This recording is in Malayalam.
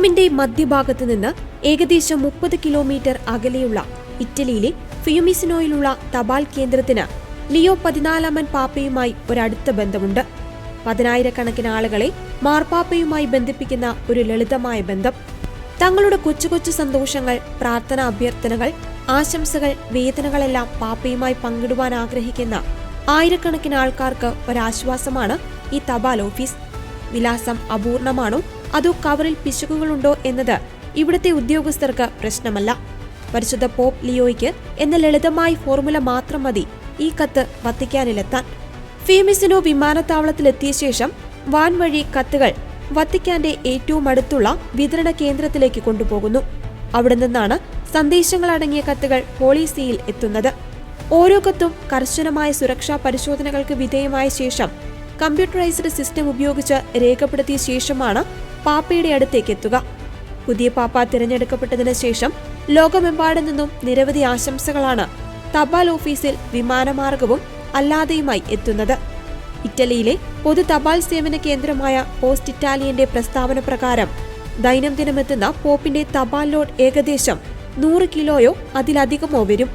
റോമിന്റെ മധ്യഭാഗത്ത് നിന്ന് ഏകദേശം മുപ്പത് കിലോമീറ്റർ അകലെയുള്ള ഇറ്റലിയിലെ ഫിയുമിസിനോയിലുള്ള തപാൽ കേന്ദ്രത്തിന് ലിയോ പതിനാലാമൻ പാപ്പയുമായി ഒരടുത്ത ബന്ധമുണ്ട്. പതിനായിരക്കണക്കിന് ആളുകളെ മാർപ്പാപ്പയുമായി ബന്ധിപ്പിക്കുന്ന ഒരു ലളിതമായ ബന്ധം. തങ്ങളുടെ കൊച്ചു കൊച്ചു സന്തോഷങ്ങൾ പ്രാർത്ഥന അഭ്യർത്ഥനകൾ ആശംസകൾ വേദനകളെല്ലാം പാപ്പയുമായി പങ്കിടുവാൻ ആഗ്രഹിക്കുന്ന ആയിരക്കണക്കിന് ആൾക്കാർക്ക് ഒരാശ്വാസമാണ് ഈ തപാൽ ഓഫീസ്. വിലാസം അപൂർണമാണോ? അതോ കവറിൽ പിശകുകളുണ്ടോ എന്നത് ഇവിടുത്തെ ഉദ്യോഗസ്ഥർക്ക് പ്രശ്നമല്ല. പരിശുദ്ധ പോപ്പ് ലിയോയ്ക്ക് എന്ന ലളിതമായ ഫോർമുല മാത്രം മതി ഈ കത്ത് വത്തിക്കാനിലെത്താൻ. ഫീമിസിനോ വിമാനത്താവളത്തിലെത്തിയ ശേഷം വാൻ വഴി കത്തുകൾ വത്തിക്കാന്റെ ഏറ്റവും അടുത്തുള്ള വിതരണ കേന്ദ്രത്തിലേക്ക് കൊണ്ടുപോകുന്നു. അവിടെ നിന്നാണ് സന്ദേശങ്ങളടങ്ങിയ കത്തുകൾ പോളിസിയിൽ എത്തുന്നത്. ഓരോ കത്തും കർശനമായ സുരക്ഷാ പരിശോധനകൾക്ക് വിധേയമായ ശേഷം കമ്പ്യൂട്ടറൈസ്ഡ് സിസ്റ്റം ഉപയോഗിച്ച് രേഖപ്പെടുത്തിയ ശേഷമാണ് പാപ്പയുടെ അടുത്തേക്ക് എത്തുക. പുതിയ പാപ്പ തിരഞ്ഞെടുക്കപ്പെട്ടതിന് ശേഷം ലോകമെമ്പാടും നിന്നും നിരവധി ആശംസകളാണ് തപാൽ ഓഫീസിൽ വിമാനമാർഗവും അല്ലാതെയുമായി എത്തുന്നത്. ഇറ്റലിയിലെ പൊതു തപാൽ സേവന കേന്ദ്രമായ പോസ്റ്റ് ഇറ്റാലിയന്റെ പ്രസ്താവന പ്രകാരം ദൈനംദിനമെത്തുന്ന പോപ്പിന്റെ തപാൽ ലോഡ് ഏകദേശം നൂറ് കിലോയോ അതിലധികമോ വരും.